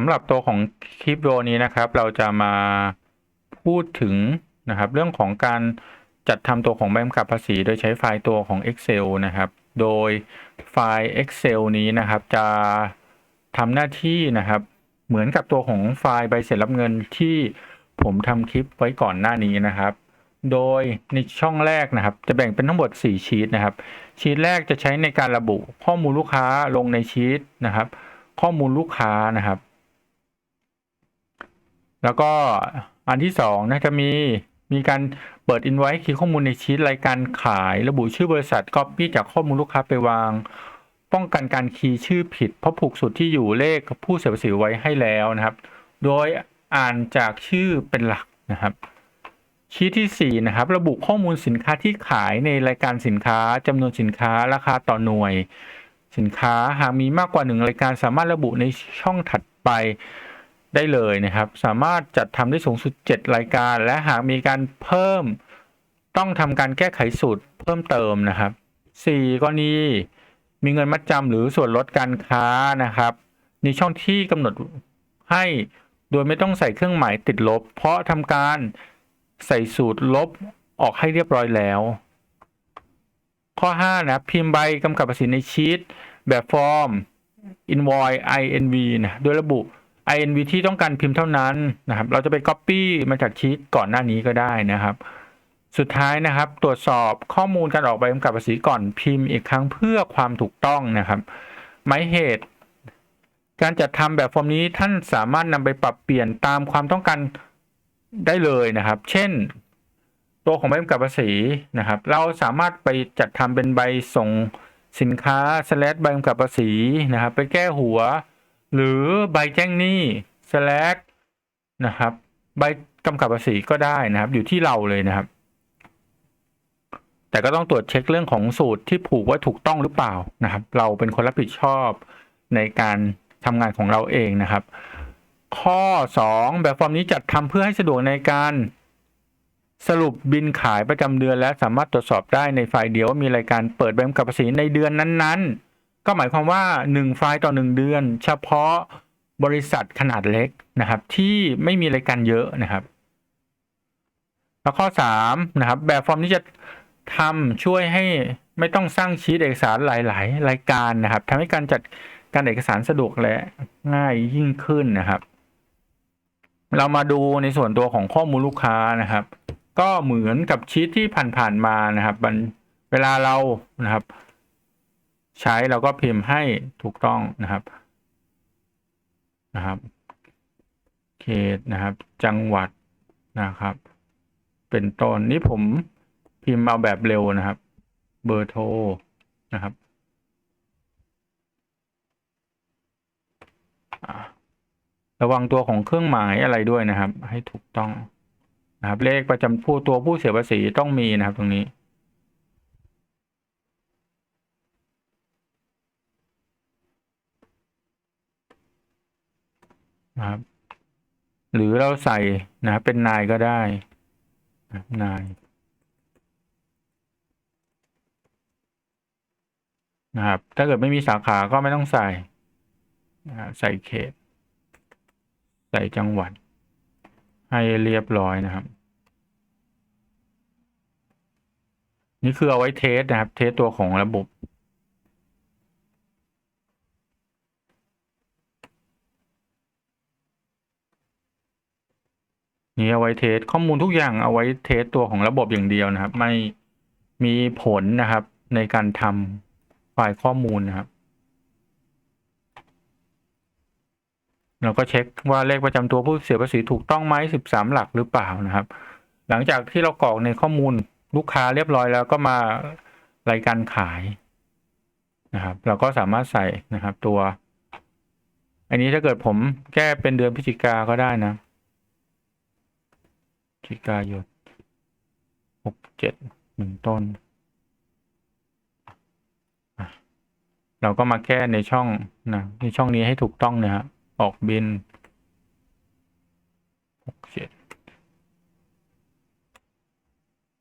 ำหรับตัวของคลิปวิดีโอนี้นะครับ เราจะมาพูดถึงนะครับ เรื่องของการจัดทำตัวของใบกำกับภาษี โดยใช้ไฟล์ตัวของ Excel นะครับ โดยไฟล์ Excel นี้นะครับ จะทำหน้าที่นะครับ เหมือนกับตัวของไฟล์ใบเสร็จรับเงินที่ผมทำคลิปไว้ก่อนหน้านี้นะครับ โดยในช่องแรกนะครับ จะแบ่งเป็นทั้งหมด 4 ชีตนะครับ ชีตแรกจะใช้ในการระบุข้อมูลลูกค้าลงในชีตนะครับ ข้อมูลลูกค้านะครับ แล้วก็อันที่สองนะจะมีมีการเปิดอินไว้คีย์ข้อมูลในชีตรายการขาย ระบุชื่อบริษัทก๊อปปี้จากข้อมูลลูกค้าไปวาง ป้องกันการคีย์ชื่อผิด เพราะผูกสุดที่อยู่เลขผู้เสียภาษีไว้ให้แล้วนะครับ โดยอ่านจากชื่อเป็นหลักนะครับ ชีทที่ 4 นะครับ ระบุข้อมูลสินค้าที่ขายในรายการสินค้าจำนวนสินค้าราคาต่อหน่วย สินค้าหากมีมากกว่าหนึ่งรายการสามารถระบุในช่องถัดไป ได้เลยนะครับ สามารถจัดทำได้สูงสุด 7 รายการ และหากมีการเพิ่มต้องทำการแก้ไขสูตรเพิ่มเติมนะครับ 4 กรณีมีเงินมัดจำหรือส่วนลดการค้านะครับในช่องที่กำหนดให้โดยไม่ต้องใส่เครื่องหมายติดลบ เพราะทำการใส่สูตรลบออกให้เรียบร้อยแล้ว ข้อ 5 นะพิมพ์ใบกำกับภาษีในชีตแบบฟอร์ม invoice inv นะโดยระบุ inv ที่ต้องการพิมพ์เท่านั้นนะครับ เราจะไป copy มาจากชีตก่อนหน้านี้ก็ได้นะครับ สุดท้ายนะครับ ตรวจสอบข้อมูลการออกใบกำกับภาษีก่อนพิมพ์อีกครั้งเพื่อความถูกต้องนะครับ หมายเหตุ การจัดทำแบบฟอร์มนี้ท่านสามารถนำไปปรับเปลี่ยนตามความต้องการได้เลยนะครับ เช่น ตัวของใบกำกับภาษีนะครับ เราสามารถไปจัดทำเป็นใบส่งสินค้าสแลดใบกำกับภาษีนะครับ ไปแก้หัว หรือใบแจ้งหนี้สแลดนะครับ ใบกำกับภาษีก็ได้นะครับ อยู่ที่เราเลยนะครับ แต่ก็ต้องตรวจเช็คเรื่องของสูตรที่ผูกไว้ถูกต้องหรือเปล่านะครับ เราเป็นคนรับผิดชอบในการทำงานของเราเองนะครับ ข้อ 2 แบบฟอร์มนี้จัดทำเพื่อให้สะดวกในการสรุปบินขายประจำเดือนและสามารถตรวจสอบได้ในไฟล์เดียวว่ามีรายการเปิดใบกำกับภาษีในเดือนนั้นๆ ก็หมายความว่า 1 ไฟล์ต่อ 1 เดือน เฉพาะบริษัทขนาดเล็กนะครับ ที่ไม่มีรายการเยอะนะครับ แล้วข้อ3นะครับ แบบฟอร์มนี้จะทำช่วยให้ไม่ต้องสร้างชีตเอกสารหลาย ๆ รายการนะครับทำให้การจัดการเอกสารสะดวกและง่ายยิ่งขึ้นนะครับ เรามาดูในส่วนตัวของข้อมูลลูกค้านะครับ ก็เหมือนกับชีตที่ผ่าน ๆ มานะครับเวลาเรานะครับ ใช้เราก็พิมพ์ให้ถูกต้องนะครับนะครับ เขตนะครับ จังหวัดนะครับ เป็นต้นนี่ผมพิมพ์เอาแบบเร็วนะครับ เบอร์โทรนะครับระวังตัวของเครื่องหมายอะไรด้วยนะครับ ให้ถูกต้องนะครับ เลขประจำผู้ตัวผู้เสียภาษีต้องมีนะครับตรงนี้ นะครับ หรือเราใส่นะครับเป็นนายก็ได้นะนายนะครับ ถ้าเกิดไม่มีสาขาก็ไม่ต้องใส่นะครับใส่เขต ใส่จังหวัด ให้เรียบร้อยนะครับ นี่คือเอาไว้เทสนะครับ เทสตัวของระบบ เอาไว้เทสข้อมูลทุกอย่างเอาไว้เทสตัวของระบบอย่างเดียวนะครับ ไม่มีผลนะครับ ในการทำไฟล์ข้อมูลนะครับ เราก็เช็คว่าเลขประจำตัวผู้เสียภาษีถูกต้องไหมสิบสามหลักหรือเปล่านะครับ หลังจากที่เรากรอกในข้อมูลลูกค้าเรียบร้อยแล้วก็มารายการขายนะครับ เราก็สามารถใส่นะครับตัว อันนี้ถ้าเกิดผมแก้เป็นเดือนพฤศจิกาก็ได้นะ จิกายนหกเจ็ดหนึ่งต้น เราก็มาแก้ในช่องนะในช่องนี้ให้ถูกต้องนะฮะออกบินหกเจ็ด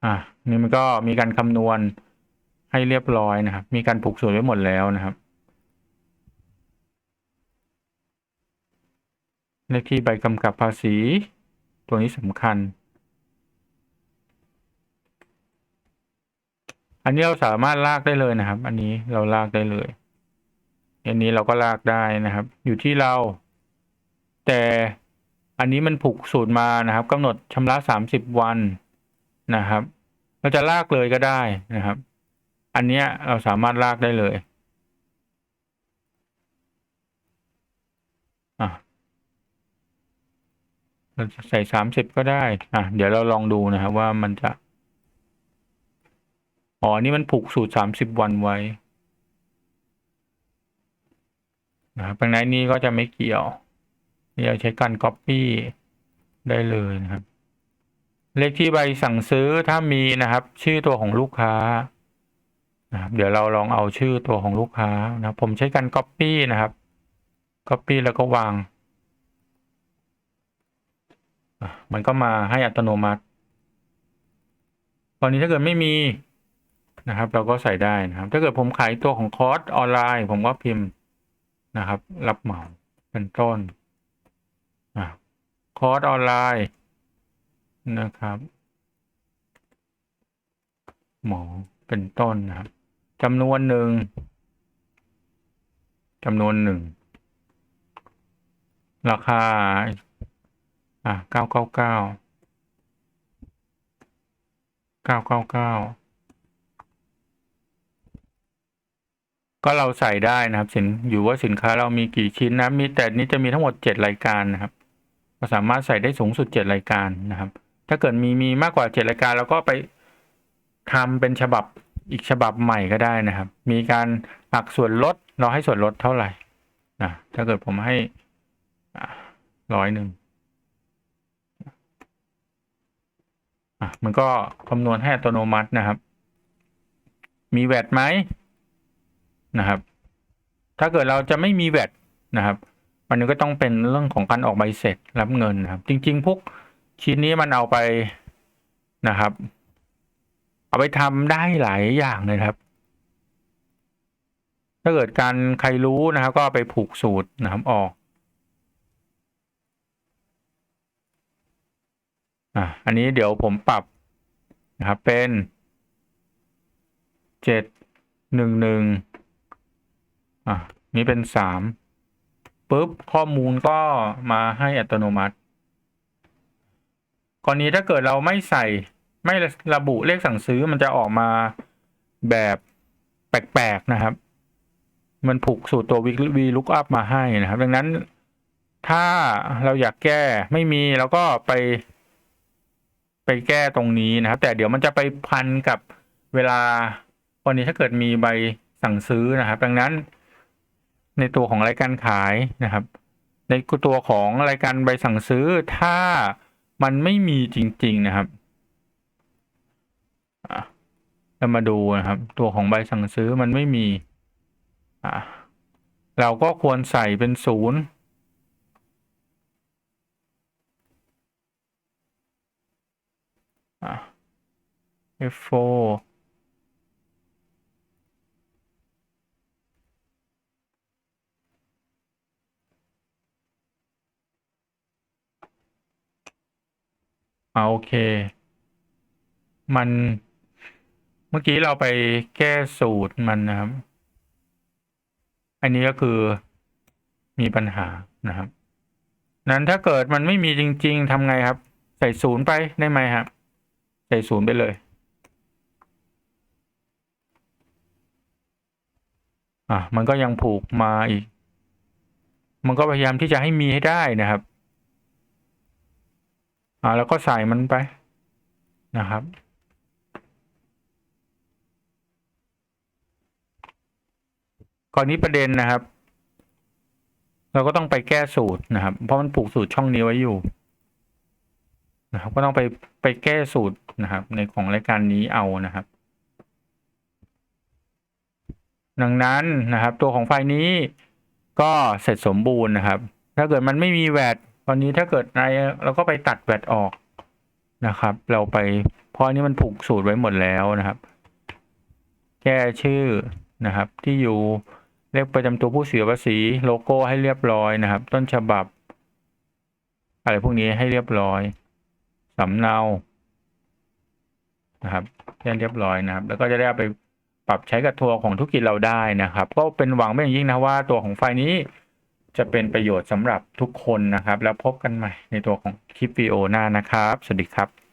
อะนี่มันก็มีการคำนวณให้เรียบร้อยนะครับ มีการผูกสูตรไว้หมดแล้วนะครับเลขที่ใบกำกับภาษี ตัวนี้สำคัญ อันนี้เราสามารถลากได้เลยนะครับ อันนี้เราลากได้เลย อันนี้เราก็ลากได้นะครับ อยู่ที่เรา แต่อันนี้มันผูกสูตรมานะครับกำหนดชำระสามสิบวันนะครับ เราจะลากเลยก็ได้นะครับ อันนี้เราสามารถลากได้เลยอะเราจะใส่สามสิบก็ได้ อะ เดี๋ยวเราลองดูนะครับว่ามันจะ อ๋อ นี่มันผูกสูตรสามสิบวันไว้นะครับดังนั้นนี้ก็จะไม่เกี่ยวนี่เราใช้การ Copy ได้เลยนะครับ เลขที่ใบสั่งซื้อถ้ามีนะครับ ชื่อตัวของลูกค้านะครับเดี๋ยวเราลองเอาชื่อตัวของลูกค้านะผมใช้การ Copy นะครับ Copy แล้วก็วาง มันก็มาให้อัตโนมัติ ตอนนี้ถ้าเกิดไม่มี นะครับ เราก็ใส่ได้นะครับ ถ้าเกิดผมขายตัวของคอร์สออนไลน์ ผมก็พิมพ์นะครับ รับเหมาเป็นต้นคอร์สออนไลน์นะครับหมอเป็นต้นนะครับจำนวนหนึ่งจำนวนหนึ่งราคา อะเก้าเก้าเก้าเก้าเก้าเก้า ก็เราใส่ได้นะครับ สินอยู่ว่าสินค้าเรามีกี่ชิ้นนะมีแต่นี้จะมีทั้งหมดเจ็ดรายการนะครับเราสามารถใส่ได้สูงสุดเจ็ดรายการนะครับ ถ้าเกิดมีมีมากกว่าเจ็ดรายการเราก็ไปทำเป็นฉบับอีกฉบับใหม่ก็ได้นะครับ มีการหักส่วนลดเราให้ส่วนลดเท่าไหร่นะถ้าเกิดผมให้ร้อยหนึ่งอะมันก็คำนวณให้อัตโนมัตินะครับ มีแวดไหม นะครับ ถ้าเกิดเราจะไม่มีแวดนะครับมันก็ต้องเป็นเรื่องของการออกใบเสร็จรับเงินนะครับ จริง ๆ พวกชิ้นนี้มันเอาไปนะครับ เอาไปทำได้หลายอย่างเลยครับ ถ้าเกิดการใครรู้นะครับ ก็ไปผูกสูตรนะครับออกอะอันนี้เดี๋ยวผมปรับนะครับเป็นเจ็ดหนึ่งหนึ่ง อะนี่เป็นสามปุ๊บข้อมูลก็มาให้อัตโนมัติ กรณีถ้าเกิดเราไม่ใส่ไม่ระบุเลขสั่งซื้อมันจะออกมาแบบแปลกๆนะครับ มันผูกสูตรตัว v lookup มาให้นะครับ ดังนั้นถ้าเราอยากแก้ไม่มีเราก็ไป ไปแก้ตรงนี้นะครับ แต่เดี๋ยวมันจะไปพันกับเวลาวันนี้ถ้าเกิดมีใบสั่งซื้อนะครับ ดังนั้น ในตัวของรายการขายนะครับ ในตัวของรายการใบสั่งซื้อถ้ามันไม่มีจริง ๆนะครับเรามาดูนะครับ ตัวของใบสั่งซื้อมันไม่มี อ่าเราก็ควรใส่เป็นศูนย์อ่า F4 อ่าโอเค มันเมื่อกี้เราไปแก้สูตรมันนะครับ อันนี้ก็คือมีปัญหานะครับ นั้นถ้าเกิดมันไม่มีจริง ๆทำไงครับ ใส่ศูนย์ไปได้ไหมครับ ใส่ศูนย์ไปเลยอะมันก็ยังผูกมาอีก มันก็พยายามที่จะให้มีให้ได้นะครับ อ่าแล้วก็ใส่มันไปนะครับ ก่อนนี้ประเด็นนะครับ เราก็ต้องไปแก้สูตรนะครับ เพราะมันผูกสูตรช่องนี้ไว้อยู่นะครับ ก็ต้องไปไปแก้สูตรนะครับ ในของรายการนี้เอานะครับดังนั้นนะครับ ตัวของไฟล์นี้ก็เสร็จสมบูรณ์นะครับ ถ้าเกิดมันไม่มีแวด ตอนนี้ถ้าเกิดในเราก็ไปตัดแวดออกนะครับ เราไปเพราะนี้มันผูกสูตรไว้หมดแล้วนะครับ แก้ชื่อนะครับ ที่อยู่เลขประจำตัวผู้เสียภาษีโลโก้ให้เรียบร้อยนะครับ ต้นฉบับ อะไรพวกนี้ให้เรียบร้อยสำเนานะครับแจ้เรียบร้อยนะครับ แล้วก็จะได้ไปปรับใช้กับทัวร์ของธุรกิจเราได้นะครับ ก็เป็นหวังเป็นอย่างยิ่งนะว่าตัวของไฟล์นี้ จะเป็นประโยชน์สำหรับทุกคนนะครับ แล้วพบกันใหม่ในตัวของคลิปวิดีโอหน้านะครับ สวัสดีครับ